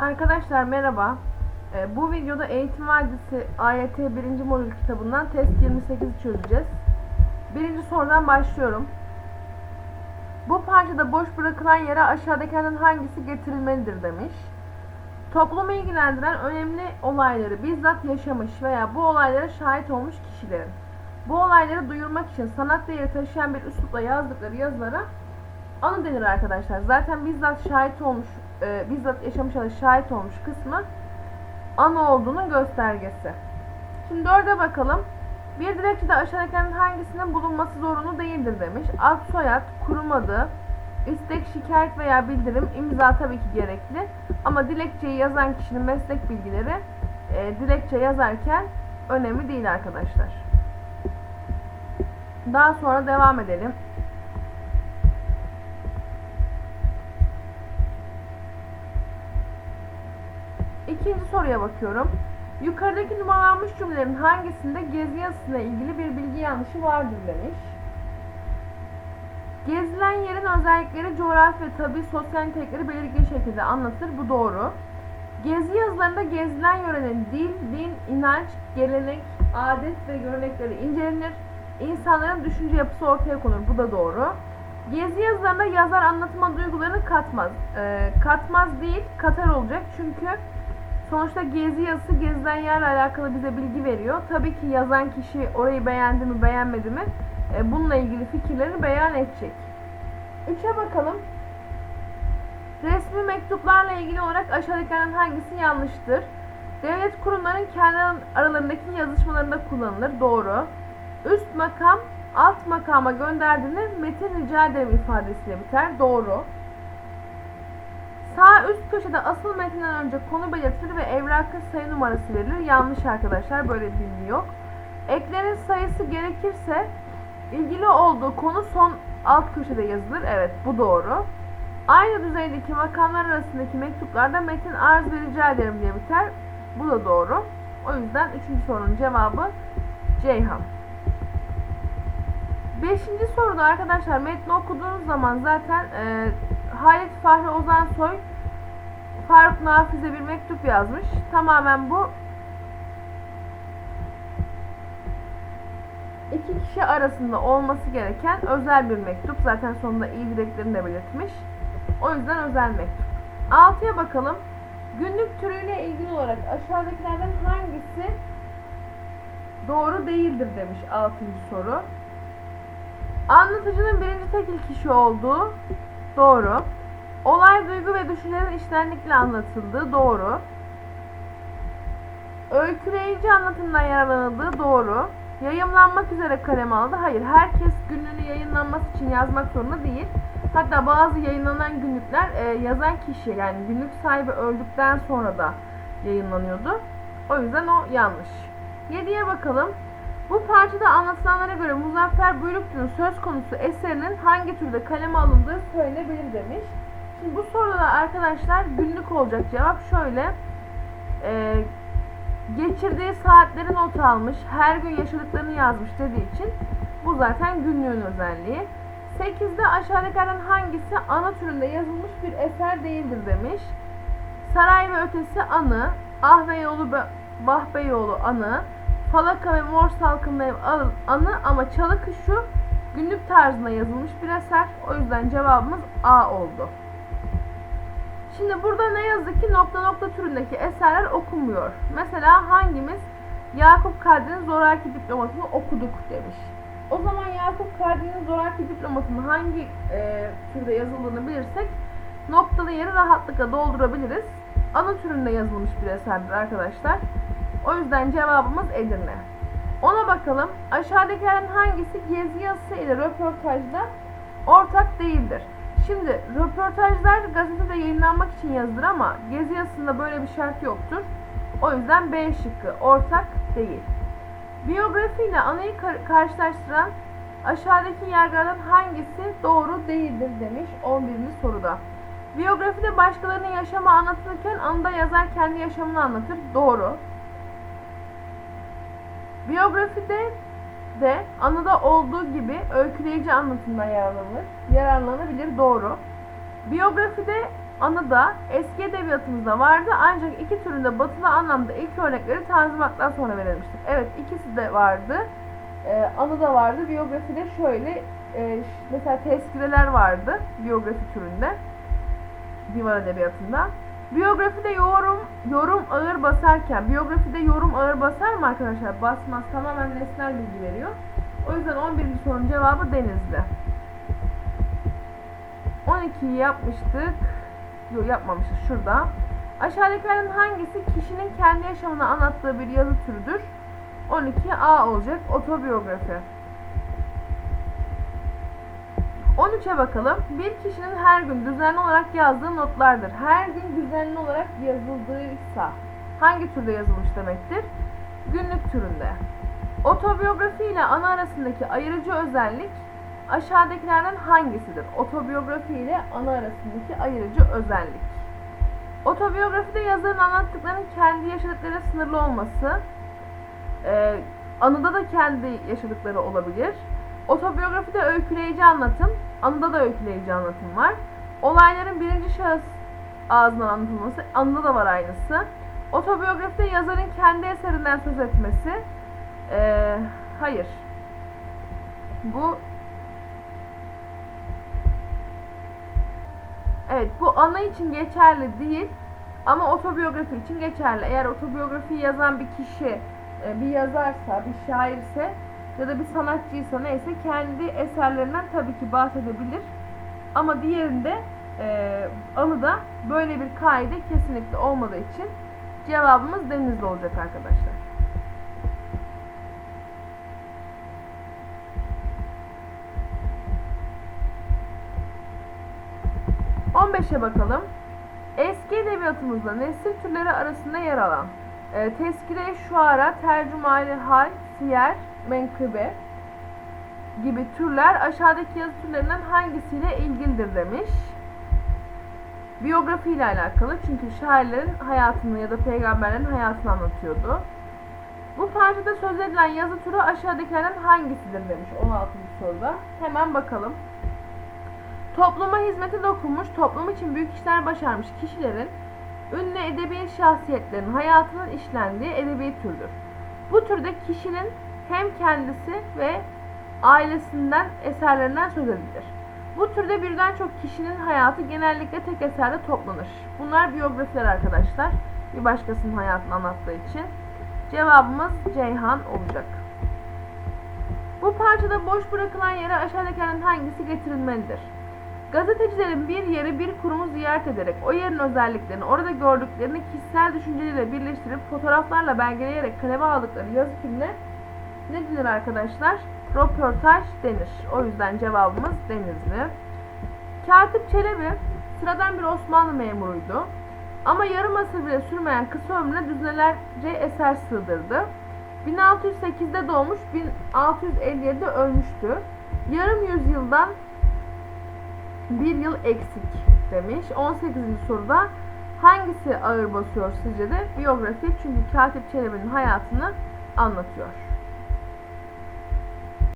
Arkadaşlar merhaba. Ee, bu videoda Eğitim Vadisi AYT 1. modül kitabından test 28'i çözeceğiz. Birinci sorudan başlıyorum. Bu parçada boş bırakılan yere aşağıdakilerden hangisi getirilmelidir demiş. Toplumu ilgilendiren önemli olayları bizzat yaşamış veya bu olaylara şahit olmuş kişilerin bu olayları duyurmak için sanat değeri taşıyan bir üslupla yazdıkları yazılara anı denir arkadaşlar. Zaten bizzat şahit olmuş, e, bizzat yaşamış ya da şahit olmuş kısmı anı olduğunun göstergesi. Şimdi dörde bakalım. Bir dilekçede aşağıdakilerin hangisinin bulunması zorunlu değildir demiş. Ad, soyad, kurum adı, istek, şikayet veya bildirim, imza tabii ki gerekli. Ama dilekçeyi yazan kişinin meslek bilgileri e, dilekçe yazarken önemli değil arkadaşlar. Daha sonra devam edelim. İkinci soruya bakıyorum. Yukarıdaki numaralanmış cümlelerin hangisinde gezi yazısıyla ilgili bir bilgi yanlışı vardır demiş. Gezilen yerin özellikleri, coğrafi ve tabi sosyal nitelikleri belirgin şekilde anlatılır. Bu doğru. Gezi yazılarında gezilen yörenin dil, din, inanç, gelenek, adet ve görenekleri incelenir. İnsanların düşünce yapısı ortaya konur. Bu da doğru. Gezi yazılarında yazar anlatıma duygularını katmaz. Ee, katmaz değil, katar olacak. Çünkü sonuçta gezi yazısı gezilen yerle alakalı bize bilgi veriyor. Tabii ki yazan kişi orayı beğendi mi, beğenmedi mi e, bununla ilgili fikirleri beyan edecek. Üçe bakalım. Resmi mektuplarla ilgili olarak aşağıdakilerden hangisi yanlıştır? Devlet kurumlarının kendi aralarındaki yazışmalarında kullanılır. Doğru. Üst makam alt makama gönderdiğinde metin rica ederim ifadesiyle biter. Doğru. Sağ üst köşede asıl metinden önce konu belirtilir ve evrakın sayı numarası verilir. Yanlış arkadaşlar böyle bir bilgi yok. Eklerin sayısı gerekirse ilgili olduğu konu son alt köşede yazılır. Evet bu doğru. Aynı düzeydeki makamlar arasındaki mektuplarda metin arz ve rica ederim diye biter. Bu da doğru. O yüzden üçüncü sorunun cevabı Ceyhan. Beşinci soruda arkadaşlar metni okuduğunuz zaman zaten e, Halit Fahri Ozansoy Faruk Nafiz'e bir mektup yazmış. Tamamen bu iki kişi arasında olması gereken özel bir mektup. Zaten sonunda iyi dileklerini de belirtmiş. O yüzden özel mektup. Altıya bakalım. Günlük türüyle ilgili olarak aşağıdakilerden hangisi doğru değildir demiş altıncı soru. Anlatıcının birinci tekil kişi olduğu doğru. Olay, duygu ve düşüncelerin iştenlikle anlatıldığı doğru. Öyküleyici anlatımdan yararlanıldığı doğru. Yayımlanmak üzere kaleme aldı. Hayır, herkes günlüğünü yayınlanması için yazmak zorunda değil. Hatta bazı yayınlanan günlükler e, yazan kişi yani günlük sahibi öldükten sonra da yayınlanıyordu. O yüzden o yanlış. 7'ye bakalım. Bu parçada anlatılanlara göre Muzaffer Buyrukçu'nun söz konusu eserinin hangi türde kaleme alındığı söylenebilir demiş. Şimdi bu soruda da arkadaşlar günlük olacak cevap şöyle. E, geçirdiği saatleri not almış, her gün yaşadıklarını yazmış dediği için bu zaten günlüğün özelliği. 8'de aşağıdakilerden hangisi ana türünde yazılmış bir eser değildir demiş. Saray ve Ötesi anı, Ah ve Yolu Be- Bah Beyoğlu anı, Falaka ve Mor al- anı ama Çalı Kuşu günlük tarzında yazılmış bir eser. O yüzden cevabımız A oldu. Şimdi burada ne yazık ki nokta nokta türündeki eserler okunmuyor. Mesela hangimiz Yakup Kadri'nin Zoraki Diplomasını okuduk demiş. O zaman Yakup Kadri'nin Zoraki Diplomasını hangi e, türde yazıldığını bilirsek noktalı yeri rahatlıkla doldurabiliriz. Ana türünde yazılmış bir eserdir arkadaşlar. O yüzden cevabımız Edirne. Ona bakalım. Aşağıdakilerin hangisi gezi yazısı ile röportajda ortak değildir? Şimdi röportajlar gazetede yayınlanmak için yazılır ama gezi yazısında böyle bir şart yoktur. O yüzden B şıkkı ortak değil. Biyografi ile anıyı kar- karşılaştıran aşağıdaki yargılardan hangisi doğru değildir demiş 11. soruda. Biyografide başkalarının yaşamı anlatılırken anıda yazar kendi yaşamını anlatır. Doğru. Biyografide de anıda olduğu gibi öyküleyici anlatımdan yararlanır. Yararlanabilir. Doğru. Biyografide anıda eski edebiyatımızda vardı ancak iki türünde batılı anlamda ilk örnekleri Tanzimat'tan sonra verilmiştir. Evet ikisi de vardı. Ee, anıda vardı. Biyografide şöyle e, mesela tezkireler vardı biyografi türünde. Divan edebiyatında. Biyografide yorum yorum ağır basarken biyografide yorum ağır basar mı arkadaşlar? Basmaz. Tamamen nesnel bilgi veriyor. O yüzden 11. sorunun cevabı Denizli. 12'yi yapmıştık. Yok yapmamışız şurada. Aşağıdakilerden hangisi kişinin kendi yaşamını anlattığı bir yazı türüdür? 12A olacak. Otobiyografi. 13'e bakalım. Bir kişinin her gün düzenli olarak yazdığı notlardır. Her gün düzenli olarak yazıldıysa hangi türde yazılmış demektir? Günlük türünde. Otobiyografi ile ana arasındaki ayırıcı özellik aşağıdakilerden hangisidir? Otobiyografi ile ana arasındaki ayırıcı özellik. Otobiyografide yazarın anlattıklarının kendi yaşadıkları sınırlı olması, e, anıda da kendi yaşadıkları olabilir. Otobiyografide öyküleyici anlatım, anıda da öyküleyici anlatım var. Olayların birinci şahıs ağzından anlatılması, anıda da var aynısı. Otobiyografide yazarın kendi eserinden söz etmesi, e, hayır. Bu Evet bu ana için geçerli değil ama otobiyografi için geçerli. Eğer otobiyografiyi yazan bir kişi e, bir yazarsa, bir şairse ya da bir sanatçıysa neyse kendi eserlerinden tabii ki bahsedebilir. Ama diğerinde e, anıda böyle bir kaide kesinlikle olmadığı için cevabımız denizli olacak arkadaşlar. ...15'e bakalım. Eski edebiyatımızda nesil türleri arasında yer alan e, teskire, şuara, tercümali hal, siyer, menkıbe gibi türler aşağıdaki yazı türlerinden hangisiyle ilgilidir demiş. Biyografi ile alakalı çünkü şairlerin hayatını ya da peygamberlerin hayatını anlatıyordu. Bu parçada söz edilen yazı türü aşağıdakilerden hangisidir demiş 16. soruda. Hemen bakalım. Topluma hizmeti dokunmuş, toplum için büyük işler başarmış kişilerin ünlü edebi şahsiyetlerin hayatının işlendiği edebi türdür. Bu türde kişinin hem kendisi ve ailesinden eserlerinden söz edilir. Bu türde birden çok kişinin hayatı genellikle tek eserde toplanır. Bunlar biyografiler arkadaşlar. Bir başkasının hayatını anlattığı için. Cevabımız Ceyhan olacak. Bu parçada boş bırakılan yere aşağıdakilerden hangisi getirilmelidir? Gazetecilerin bir yeri bir kurumu ziyaret ederek o yerin özelliklerini, orada gördüklerini kişisel düşünceleriyle birleştirip fotoğraflarla belgeleyerek kaleme aldıkları yazı türüne ne denir arkadaşlar? Röportaj denir. O yüzden cevabımız Denizli. Katip Çelebi sıradan bir Osmanlı memuruydu. Ama yarım asır bile sürmeyen kısa ömrüne düzinelerce eser sığdırdı. 1608'de doğmuş, 1657'de ölmüştü. Yarım yüzyıldan bir yıl eksik demiş. 18. soruda hangisi ağır basıyor sizce de? Biyografi çünkü Katip Çelebi'nin hayatını anlatıyor.